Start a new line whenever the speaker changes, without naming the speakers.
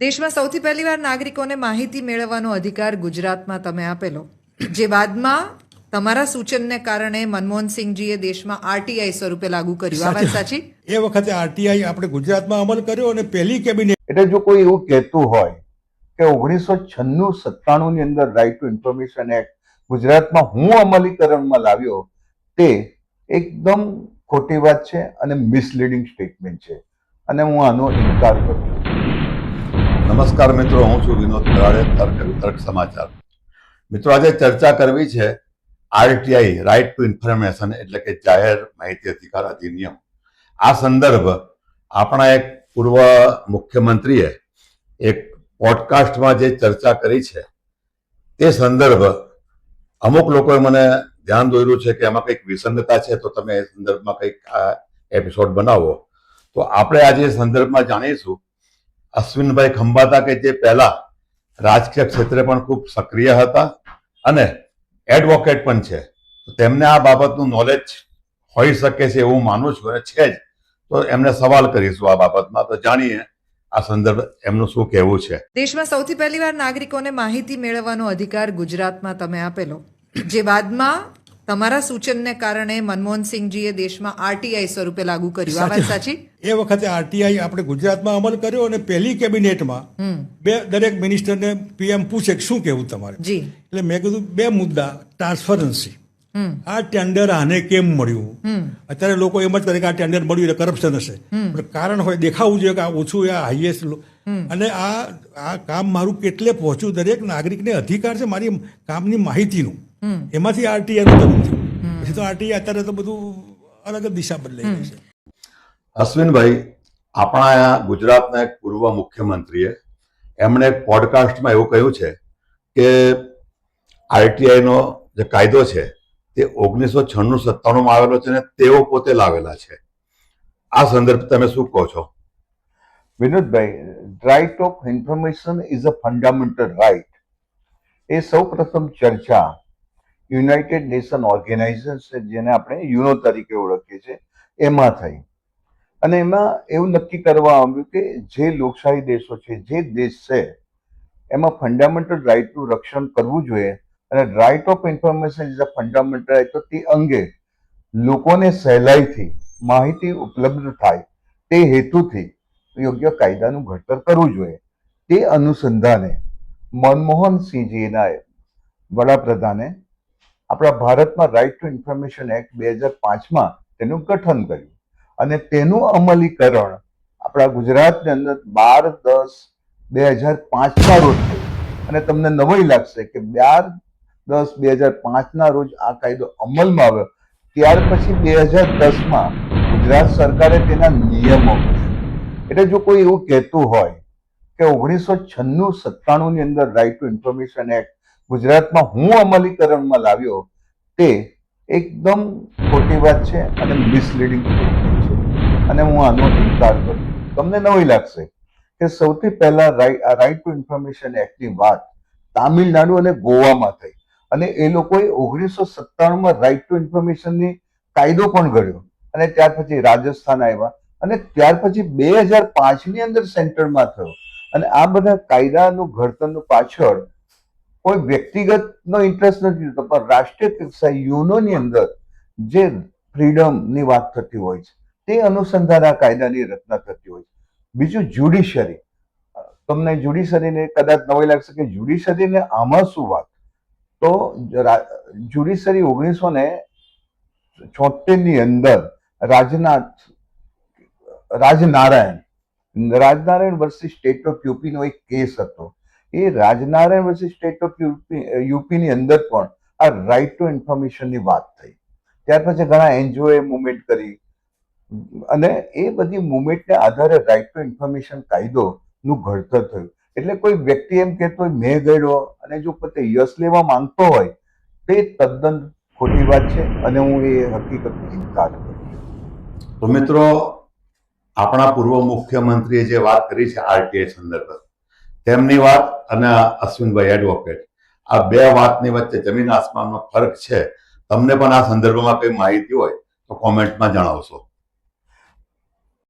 દેશમાં સૌથી પહેલીવાર નાગરિકોને માહિતી મેળવવાનો અધિકાર ગુજરાતમાં તમે આપેલો. જે બાદમાં તમારા સૂચનને કારણે મનમોહનસિંહજીએ દેશમાં આરટીઆઈ સ્વરૂપે લાગુ કર્યું. આ વાત સાચી
એ વખતે આરટીઆઈ આપણે ગુજરાતમાં અમલ કર્યો અને પહેલી કેબિનેટ
એટલે જો કોઈ એવું કહેતું હોય કે ઓગણીસો છન્નું સત્તાણું ની અંદર રાઇટ ટુ ઇન્ફોર્મેશન એક્ટ ગુજરાતમાં હું અમલીકરણમાં લાવ્યો તે એકદમ ખોટી વાત છે અને મિસલીડિંગ સ્ટેટમેન્ટ છે. અને હું આનો ઇનકાર કરું છું.
નમસ્કાર મિત્રો, હું છું વિનોદ કરાડે, તર્ક તર્ક સમાચાર. મિત્રો, આજે ચર્ચા કરવી છે આરટીઆઈ રાઇટ ટુ ઇન્ફોર્મેશન એટલે કે જાહેર માહિતી અધિકાર અધિનિયમ. આ સંદર્ભ આપણા એક પૂર્વ મુખ્યમંત્રીએ એક પોડકાસ્ટમાં જે ચર્ચા કરી છે, તે સંદર્ભ અમુક લોકોએ મને ધ્યાન દોર્યું છે કે એમાં કંઈક વિસંગતા છે, તો તમે એ સંદર્ભમાં કંઈક એપિસોડ બનાવો. તો આપણે આજે સંદર્ભમાં જાણીશું અશ્વિનભાઈ ખંભાતા કે જે પહેલા રાજકીય ક્ષેત્રે પણ ખૂબ સક્રિય હતા અને એડવોકેટ પણ છે. તો તેમને આ બાબતનું નોલેજ હોઈ શકે છે એવું માનું છું અને છે જ. તો એમને સવાલ કરીશું આ બાબતમાં. તો જાણીએ આ સંદર્ભ એમનું શું કહેવું છે.
દેશમાં સૌથી પહેલીવાર નાગરિકોને માહિતી મેળવવાનો અધિકાર ગુજરાતમાં તમે આપેલો. જે બાદમાં તમારા સૂચનને કારણે મનમોહનસિંહજીએ દેશમાં આરટીઆઈ સ્વરૂપે લાગુ કર્યું. આ વાત સાચી.
એ વખતે આરટીઆઈ આપણે ગુજરાતમાં અમલ કર્યો અને પહેલી કેબિનેટમાં બે દરેક મિનિસ્ટરને પીએમ પૂછે શું કહેવું તમારે?
જી.
એટલે મેં કીધું બે મુદ્દા. ટ્રાન્સફરન્સી આ ટેન્ડર આને કેમ મળ્યું? અત્યારે લોકો એમ જ કરે કે આ ટેન્ડર મળ્યું એટલે કરપ્શન હશે. પણ કારણ હોય દેખાવું જોઈએ કે આ ઓછું આ હાઈએસ્ટ અને આ આ કામ મારું કેટલે પહોંચ્યું? દરેક નાગરિકને અધિકાર છે મારી કામની માહિતીનું. એમાંથી આરટીઆઈ નું થયું. પછી તો આરટીઆઈ અત્યારે તો બધું અલગ જ દિશા બદલાઈ ગઈ છે.
અશ્વિનભાઈ આપણા ગુજરાતના એક પૂર્વ મુખ્યમંત્રીએ એમણે એક પોડકાસ્ટમાં એવું કહ્યું છે કે આરટીઆઈનો જે કાયદો છે તે ઓગણીસો છન્નું સત્તાણુંમાં આવેલો છે અને તેઓ પોતે લાવેલા છે. આ સંદર્ભ તમે શું કહો છો?
Vinodbhai right of information is a fundamental right એ સૌ પ્રથમ ચર્ચા યુનાઇટેડ નેશન ઓર્ગેનાઇઝેશન જેને આપણે યુનો તરીકે ઓળખીએ છીએ, એમાં થઈ. અને એમાં એવું નક્કી કરવા આવ્યું કે જે લોકશાહી દેશો છે, જે દેશ છે, એમાં ફંડામેન્ટલ રાઇટનું રક્ષણ કરવું જોઈએ અને right of information is a fundamental right તો તે અંગે લોકોને સહેલાઈથી માહિતી ઉપલબ્ધ થાય, તે હેતુથી યોગ્ય કાયદાનું ઘડતર કરવું જોઈએ. તે અનુસંધાને મનમોહન સિંહજીના વડાપ્રધાને આપણા ભારતમાં રાઇટ ટુ ઇન્ફોર્મેશન એક્ટ બે હજાર પાંચમાં તેનું ગઠન કર્યું. અને તેનું અમલીકરણ આપણા ગુજરાતની અંદર બાર દસ બે હજાર પાંચના રોજ થયું. અને તમને નવાઈ લાગશે કે બાર દસ બે હજાર પાંચના રોજ આ કાયદો અમલમાં આવ્યો. ત્યાર પછી બે હજાર દસમાં ગુજરાત સરકારે તેના નિયમો એટલે જો કોઈ એવું કહેતું હોય કે ઓગણીસો છન્નું સત્તાણુંની અંદર રાઇટ ટુ ઇન્ફોર્મેશન એક્ટ ગુજરાતમાં હું અમલીકરણમાં લાવ્યો તે એકદમ ખોટી વાત છે અને મિસલીડિંગ સ્ટેટમેન્ટ છે. અને હું આનો ઇનકાર કરું તમને નવી લાગશે કે સૌથી પહેલા રાઇટ ટુ ઇન્ફોર્મેશન એક્ટની વાત તામિલનાડુ અને ગોવામાં થઈ. અને એ લોકોએ ઓગણીસો સત્તાણુંમાં રાઇટ ટુ ઇન્ફોર્મેશનની કાયદો પણ ઘડ્યો. અને ત્યાર પછી રાજસ્થાન આવ્યા. અને ત્યાર પછી બે હજાર પાંચની અંદર સેન્ટરમાં થયો. અને આ બધા કાયદાનું ઘડતરનું પાછળ કોઈ વ્યક્તિગતનો ઇન્ટરેસ્ટ નથી થતો પણ રાષ્ટ્રીય કક્ષાએ યુનોની અંદર જે ફ્રીડમની વાત થતી હોય છે, તે અનુસંધાન આ કાયદાની રચના થતી હોય છે. બીજું જ્યુડિશરી તમને જ્યુડિશરીને કદાચ નવાઈ લાગશે કે જ્યુડિશરીને આમાં શું વાત? તો જ્યુડિશરી ઓગણીસો ને છોતેરની અંદર Rajnath, Rajnarayan Rajnarayan versus state of યુપીનો એક કેસ હતો. એ Rajnarayan versus state of UP યુપીની અંદર પણ આ રાઇટ ટુ ઇન્ફોર્મેશનની વાત થઈ. ત્યાર પછી ઘણા એનજીઓએ મુવમેન્ટ કરી. અને એ બધી મુવમેન્ટને આધારે રાઇટ ટુ ઇન્ફોર્મેશન કાયદોનું ઘડતર થયું. એટલે કોઈ વ્યક્તિ એમ કહેતો હોય મેં ગયો અને જો પોતે યશ લેવા માંગતો હોય, તે તદ્દન ખોટી વાત છે અને હું એ હકીકતનો ઇનકાર કરું
તો મિત્રો, આપણા પૂર્વ મુખ્યમંત્રીએ જે વાત કરી છે આરટીઆઈ સંદર્ભે તેમની વાત અને અશ્વિનભાઈ એડવોકેટ આ બે વાતની વચ્ચે જમીન આસમાનનો ફરક છે. તમને પણ આ સંદર્ભમાં કઈ માહિતી હોય તો કોમેન્ટમાં જણાવશો.